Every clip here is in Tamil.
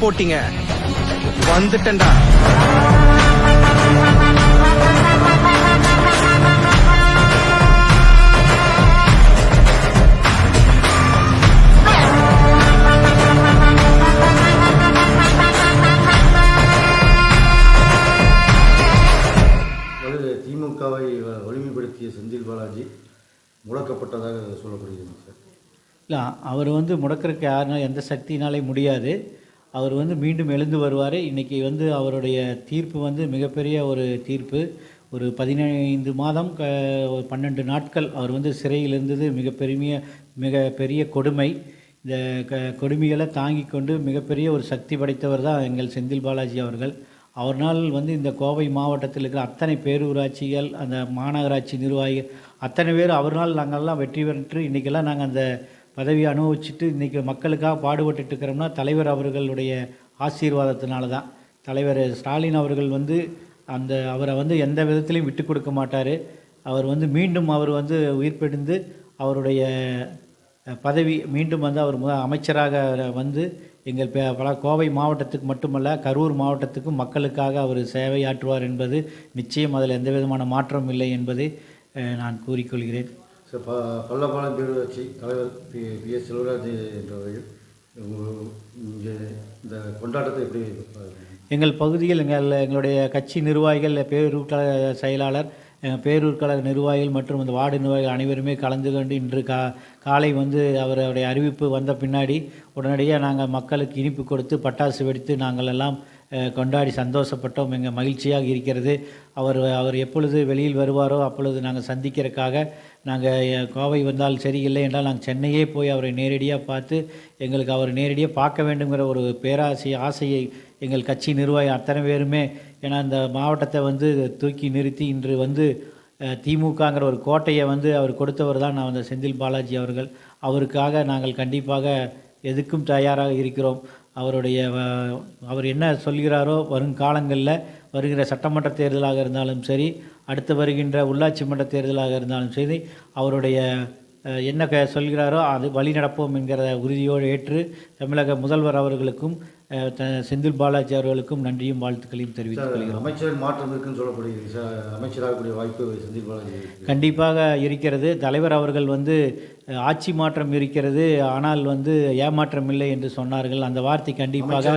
ஆட்டம் போட்டீங்க. வந்துட்டேன்டா. திமுகவை வலிமைப்படுத்திய செந்தில் பாலாஜி முடக்கப்பட்டதாக சொல்லப்படுகிறது சார். இல்லை அவர் வந்து முடக்கிறதுக்கு யாருனாலும் எந்த சக்தினாலே முடியாது. அவர் வந்து மீண்டும் எழுந்து வருவார். இன்றைக்கி வந்து அவருடைய தீர்ப்பு வந்து மிகப்பெரிய ஒரு தீர்ப்பு. ஒரு பதினைந்து மாதம் க ஒரு பன்னெண்டு நாட்கள் அவர் வந்து சிறையில் இருந்தது. மிகப்பெருமைய மிக பெரிய கொடுமை. இந்த க கொடுமைகளை தாங்கி கொண்டு மிகப்பெரிய ஒரு சக்தி படைத்தவர் தான் எங்கள் செந்தில் பாலாஜி அவர்கள். அவர்னால் வந்து இந்த கோவை மாவட்டத்தில் இருக்கிற அத்தனை பேரூராட்சிகள் அந்த மாநகராட்சி நிர்வாகிகள் அத்தனை பேர் அவர்னால் நாங்கள்லாம் வெற்றி பெற்று இன்றைக்கெல்லாம் நாங்கள் அந்த பதவியை அனுபவிச்சுட்டு இன்றைக்கி மக்களுக்காக பாடுபட்டுட்டு இருக்கிறோம்னா தலைவர் அவர்களுடைய ஆசீர்வாதத்தினால தான் தலைவர் ஸ்டாலின் அவர்கள் வந்து அந்த அவரை வந்து எந்த விதத்திலையும் விட்டு கொடுக்க மாட்டார். அவர் வந்து மீண்டும் அவர் வந்து உயிர்ப்பெடுந்து அவருடைய பதவி மீண்டும் வந்து அவர் அமைச்சராக வந்து எங்கள் பே- பல கோவை மாவட்டத்துக்கு மட்டுமல்ல கரூர் மாவட்டத்துக்கும் மக்களுக்காக அவர் சேவையாற்றுவார் என்பது நிச்சயம். அதில் எந்த விதமான மாற்றம் இல்லை என்பதை நான் கூறிக்கொள்கிறேன். ப பல்லப்பாளையம் பேரூராட்சி தலைவர் பி பி எஸ் செல்வராஜ் என்றவர்கள் இங்கே இந்த கொண்டாட்டத்தை எப்படி எங்கள் பகுதியில் எங்கள் எங்களுடைய கட்சி நிர்வாகிகள் பேரூர் செயலாளர் அஹ், பேரூர் கழக நிர்வாகிகள் மற்றும் இந்த வார்டு நிர்வாகிகள் அனைவருமே கலந்து கொண்டு இன்று கா காலை வந்து அவருடைய அறிவிப்பு வந்த பின்னாடி உடனடியாக நாங்கள் மக்களுக்கு இனிப்பு கொடுத்து பட்டாசு வெடித்து நாங்கள் எல்லாம் கொண்டாடி சந்தோஷப்பட்டோம். எங்கள் மகிழ்ச்சியாக இருக்கிறது. அவர் அவர் எப்பொழுது வெளியில் வருவாரோ அப்பொழுது நாங்கள் சந்திக்கிறதுக்காக நாங்கள் கோவை வந்தால் சரியில்லை என்றால் நாங்கள் சென்னையே போய் அவரை நேரடியாக பார்த்து எங்களுக்கு அவர் நேரடியாக பார்க்க வேண்டுங்கிற ஒரு பேராசை ஆசையை எங்கள் கட்சி நிர்வாகி அத்தனை பேருமே ஏன்னா இந்த மாவட்டத்தை வந்து தூக்கி நிறுத்தி இன்று வந்து திமுகங்கிற ஒரு கோட்டையை வந்து அவர் கொடுத்தவர் தான் நான் அந்த செந்தில் பாலாஜி அவர்கள். அவருக்காக நாங்கள் கண்டிப்பாக எதுக்கும் தயாராக இருக்கிறோம். அவருடைய அவர் என்ன சொல்கிறாரோ வரும் காலங்களில் வருகிற சட்டமன்ற தேர்தலாக இருந்தாலும் சரி அடுத்து வருகின்ற உள்ளாட்சி மன்ற தேர்தலாக இருந்தாலும் சரி அவருடைய என்ன க சொல்கிறாரோ அது வழி நடப்போம் என்கிற உறுதியோடு ஏற்று தமிழக முதல்வர் அவர்களுக்கும் செந்தில் பாலாஜி அவர்களுக்கும் நன்றியும் வாழ்த்துக்களையும் தெரிவித்துக் கொள்கிறோம். அமைச்சர் மாற்றம் இருக்குன்னு சொல்லப்படுகிறது சார். அமைச்சராகக்கூடிய வாய்ப்பு செந்தில் பாலாஜி. கண்டிப்பாக இருக்கிறது. தலைவர் அவர்கள் வந்து ஆட்சி மாற்றம் இருக்கிறது. ஆனால் வந்து ஏமாற்றம் இல்லை என்று சொன்னார்கள். அந்த வார்த்தை கண்டிப்பாக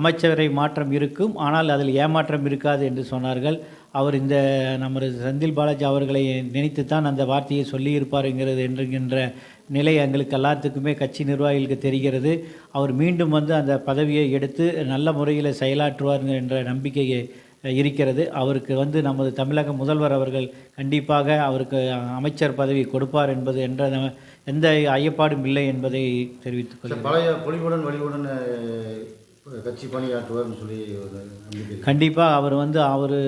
அமைச்சரை மாற்றம் இருக்கும். ஆனால் அதில் ஏமாற்றம் இருக்காது என்று சொன்னார்கள். அவர் இந்த நமது செந்தில் பாலாஜி அவர்களை நினைத்து தான் அந்த வார்த்தையை சொல்லியிருப்பாருங்கிறது என்கின்ற நிலை எங்களுக்கு எல்லாத்துக்குமே கட்சி நிர்வாகிகளுக்கு தெரிகிறது. அவர் மீண்டும் வந்து அந்த பதவியை எடுத்து நல்ல முறையில் செயலாற்றுவார் என்ற நம்பிக்கை இருக்கிறது. அவருக்கு வந்து நமது தமிழக முதல்வர் அவர்கள் கண்டிப்பாக அவருக்கு அமைச்சர் பதவி கொடுப்பார் என்பது என்ற எந்த ஐயப்பாடும் இல்லை என்பதை தெரிவித்துக் கொள்கிறேன். பழைய பொலிவுடன் வலிவுடன் கட்சி பணியாற்றுவார்னு சொல்லி. கண்டிப்பாக அவர் வந்து அவர்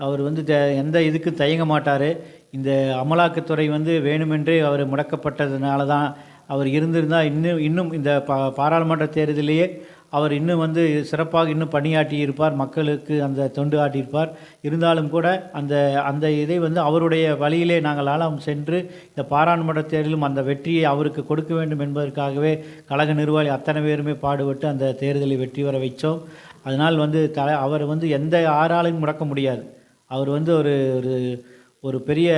அவர் வந்து த- எந்த இதுக்கும் தயங்க மாட்டார். இந்த அமலாக்கத்துறை வந்து வேணுமென்றே அவர் முடக்கப்பட்டதுனால தான் அவர் இருந்திருந்தால் இன்னும் இன்னும் இந்த பா பாராளுமன்ற தேர்தலிலேயே அவர் இன்னும் வந்து சிறப்பாக இன்னும் பணியாற்றி இருப்பார் மக்களுக்கு அந்த தொண்டு ஆட்டியிருப்பார் இருந்தாலும் கூட அந்த அந்த இதை வந்து அவருடைய வழியிலே நாங்கள் சென்று இந்த பாராளுமன்ற தேர்தலும் அந்த வெற்றியை அவருக்கு கொடுக்க வேண்டும் என்பதற்காகவே கழக நிர்வாகி அத்தனை பேருமே பாடுபட்டு அந்த தேர்தலை வெற்றி வர வைத்தோம். அதனால் வந்து த அவர் வந்து எந்த ஆறாலையும் முடக்க முடியாது. அவர் வந்து ஒரு ஒரு ஒரு பெரிய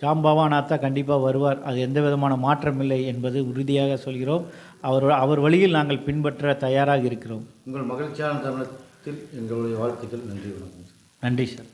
ஜாம்பவானாத்தா கண்டிப்பாக வருவார். அது எந்த விதமான மாற்றம் இல்லை என்பது உறுதியாக சொல்கிறோம். அவர் அவர் வழியில் நாங்கள் பின்பற்ற தயாராக இருக்கிறோம். உங்கள் மகிழ்ச்சியான தருணத்தில் எங்களுடைய வாழ்த்துக்கள். நன்றி வணக்கம். நன்றி சார்.